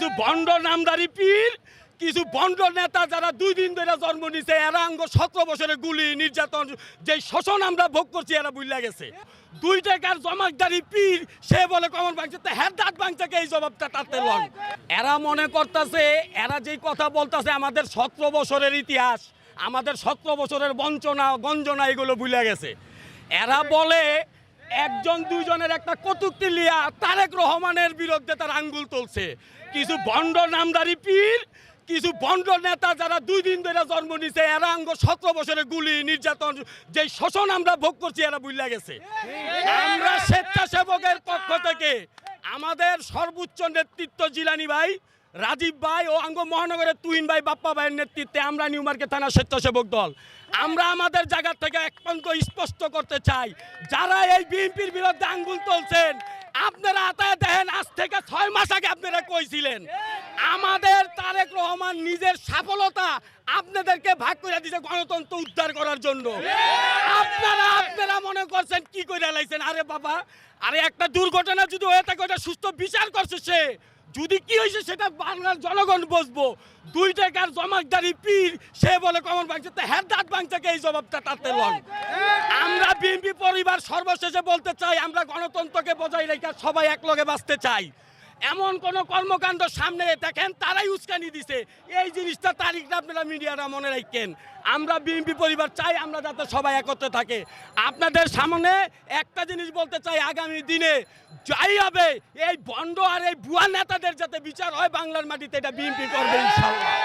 কিছু বন্ড নামদারি পীর, কিছু বন্ড নেতা যারা দুই দিন ধরে জন্ম নিছে, এরা আঙ্গ সতেরো বছরের গুলি, নির্যাতন, যে শোষণ আমরা ভোগ করছি, এরা বুঝলা গেছে। দুই টাকার জমাকদারি পীর, সে বলে কমন ভাঙছে, তো হ্যাঁ দাঁত ভাঙছে এই জবাবটা তাতে লন? এরা মনে করতেছে, এরা যেই কথা বলতেছে, আমাদের সতেরো বছরের ইতিহাস, আমাদের সতেরো বছরের বঞ্চনা, গঞ্জনা, এগুলো ভুলে গেছে। এরা বলে, একজন দুইজনের একটা কটুক্তি লিয়া তারেক রহমানের বিরুদ্ধে তার আঙ্গুল তুলছে। কিছু বন্ড নামদারি পীর, কিছু বন্ড নেতা যারা দুই দিন ধরে জন্ম নিছে, এরা আঙ্গ সতেরো বছরের গুলি, নির্যাতন যে শোষণ আমরা ভোগ করছি, এরা বুঝলা গেছে। আমরা স্বেচ্ছাসেবকের পক্ষ থেকে আমাদের সর্বোচ্চ নেতৃত্ব জিলানি ভাই রাজীব ভাই ও আঙ্গ মহানগরের তুইন ভাই বাপ্পা ভাইয়ের নেতৃত্বে আমরা নিউ মার্কেট থানা স্বেচ্ছাসেবক দল। আমরা আমাদের জায়গা থেকে একপন্ত স্পষ্ট করতে চাই, যারা এই বিএনপির বিরুদ্ধে আঙ্গুল তুলছেন আপনারা আতায় দেখেন, আজ থেকে ছয় মাস আগে আপনারা কইছিলেন, আমাদের তারেক রহমান নিজের সফলতা আপনাদেরকে ভাগ করে দিয়েছে গণতন্ত্র উদ্ধার করার জন্য। আপনারা আপনারা মনে করছেন কি করে লাইছেন? আরে বাবা, আরে একটা দুর্ঘটনা যদি হয়ে থাকে, ওটা সুস্থ বিচার করছে সে। যদি কি হয়েছে সেটা বাংলার জনগণ বসবো দুই টাকার জমাকদারি পীর, সে বলে কমন তো হ্যাঁ দাঁত ভাঙছে এই জবাবটা তাতে লন। আমরা বিএনপি পরিবার সর্বশেষে বলতে চাই, আমরা গণতন্ত্রকে বজায় রেখে সবাই একলগে বাঁচতে চাই। এমন কোন কর্মকাণ্ড সামনে দেখেন, তারাই উস্কানি দিছে। এই জিনিসটা তারিখটা আপনারা মিডিয়ারা মনে রাখেন। আমরা বিএনপি পরিবার চাই, আমরা যাতে সবাই একত্রে থাকে। আপনাদের সামনে একটা জিনিস বলতে চাই, আগামী দিনে যাই হবে, এই বন্ড আর এই ভুয়া নেতাদের যাতে বিচার হয়, বাংলার মাটিতে এটা বিএনপি করবে ইনশাল্লাহ।